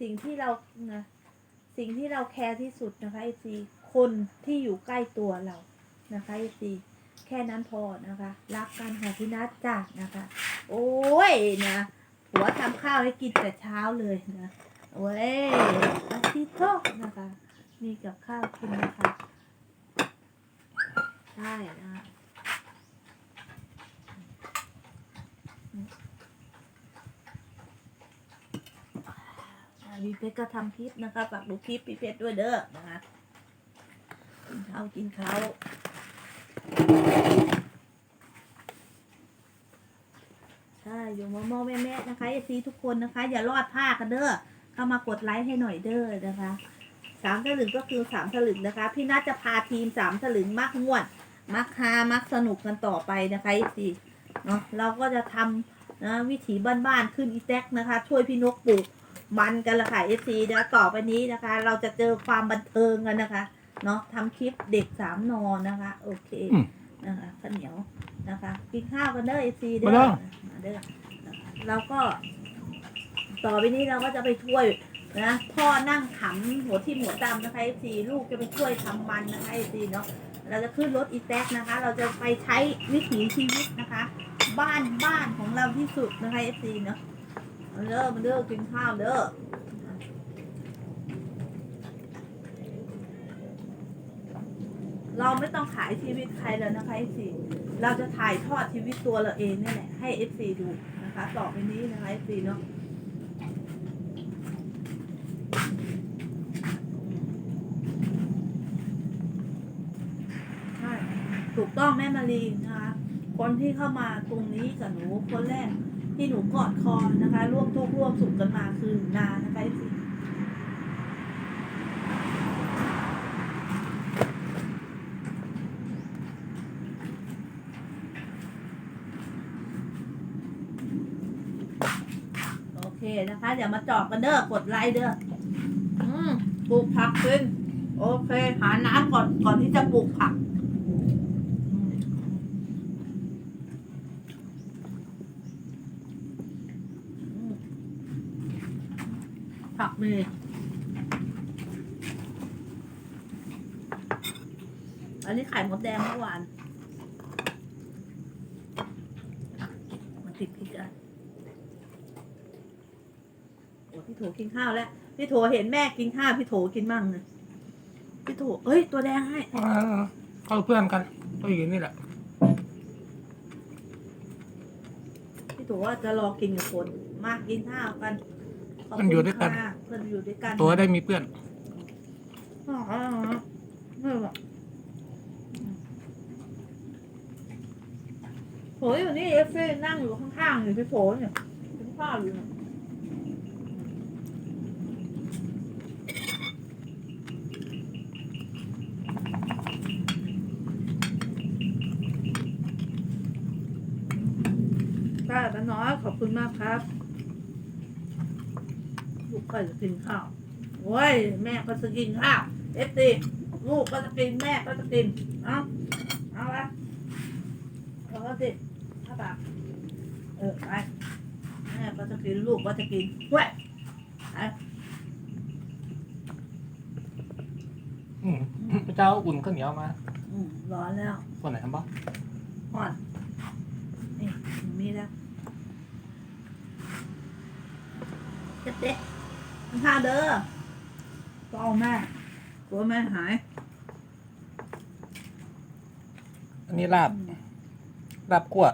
สิ่งที่เรานะสิ่งที่เราแคร์ที่สุดนะคะไอซีคนที่อยู่ใกล้ตัวเรานะคะไอซีแค่นั้นพอนะคะ รักกันค่ะพี่นัทจ้านะคะ โอ้ยนะผัวทำข้าวให้กินแต่เช้าเลยนะโอ้ยอาทิตย์โทษนะคะ มีกับข้าวกินนะคะใช่นะคะอ่า พี่เพชรก็ทำคลิปนะคะฝากดูคลิปพี่เพชรด้วยเด้อนะคะกินข้าวกินข้าวใช่อยู่มอมอแม่แม่นะคะเอซีทุกคนนะคะ อย่ารอดผ้ากันเด้อเข้ามากดไลค์ให้หน่อยเด้อนะคะสามถลึงก็คือสามถลึงนะคะ พี่นัทจะพาทีมสามถลึงมักม่วนมักฮามักสนุกกันต่อไปนะคะเอซีเนาะเราก็จะทำนะวิถีบ้านๆขึ้นอีแท็กนะคะ ช่วยพี่นกปลูก มันกันละค่ะเอซีนะต่อไปนี้นะคะ เราจะเจอความบันเทิงกันนะคะ เนาะทำคลิปเด็กสามนอนนะคะ โอเคอืมนะคะข้าวเหนียวนะคะ กินข้าวกันเด้อเอซีเด้มาเด้ออมาเด้อนะคะเราก็ ต่อไปนี้เราก็จะไปช่วยนะพ่อนั่งขำหัวที่มหัวดำนะคะเอซีลูกจะไปช่วยทำมันนะคะเอซีเนาะเราจะขึ้นรถอีแท็กนะคะ เราจะไปใช้วิถีชีวิตนะคะ บ้านบ้านของเราที่สุดนะคะเอซีเนาะ มาเด้อมาเด้อกินข้าวเด้อเราไม่ต้องขายชีวิตใครแล้วนะคะ FC เราจะถ่ายทอดชีวิตตัวเราเองนี่แหละให้ FC ดูนะคะต่อไปนี้นะคะ FC เนาะใช่ถูกต้องแม่มารีนะคะคนที่เข้ามาตรงนี้กับหนูคนแรก ที่หนูกอดคอนะคะ ร่วมทุกข์ร่วมสุขกันมาคือนานะคะ FC โอเคนะคะอย่ามาจอบกันเด้อกดไลค์เด้ออืมปลูกผักขึ้น โอเค หาน้ำก่อนก่อนที่จะปลูกผัก ผักมีอันนี้ไข่มดแดงเมื่อวานมาติดพริกอะโอ้พี่โถกินข้าวแล้ว พี่โถเห็นแม่กินข้าวพี่โถกินมั่งเลยพี่โถเอ้ย ตัวแดงให้อ่าเขาเพื่อนกันก็อยู่นี่แหละ พี่โถว่าจะรอกินกับคน มากินข้าวกัน ขบคุณมันอยู่ด้วยกันค่ะเพื่อนอยู่ด้วยกันตัวได้มีเพื่อนอ๋ออ๋ออ๋อไม่หรอกโถอยู่นี่เอฟซีนั่งอยู่ข้างๆอยู่พี่โถเนี่ยกินข้าวอยู่เนี่ยป้าป้าน้อยขอบคุณมากครับ ลูกก็จะกินข้าวโอ้ยแม่ก็จะกินข้าวเอฟซีลูกก็จะกินแม่ก็จะกินเอาเอาละเอาละสิถ้าปากเออไปแม่ก็จะกินลูกก็จะกินเว้ยไปอืมพระเจ้าอุ่นข้าวเหนียวมาอืมร้อนแล้วคนไหนครับบ้าห่อนนี่มีแล้วเจ็บเด็ก ข้าวเด้อก็เอาแม่กลัวแม่หาย อันนี้ลาบลาบกั้ว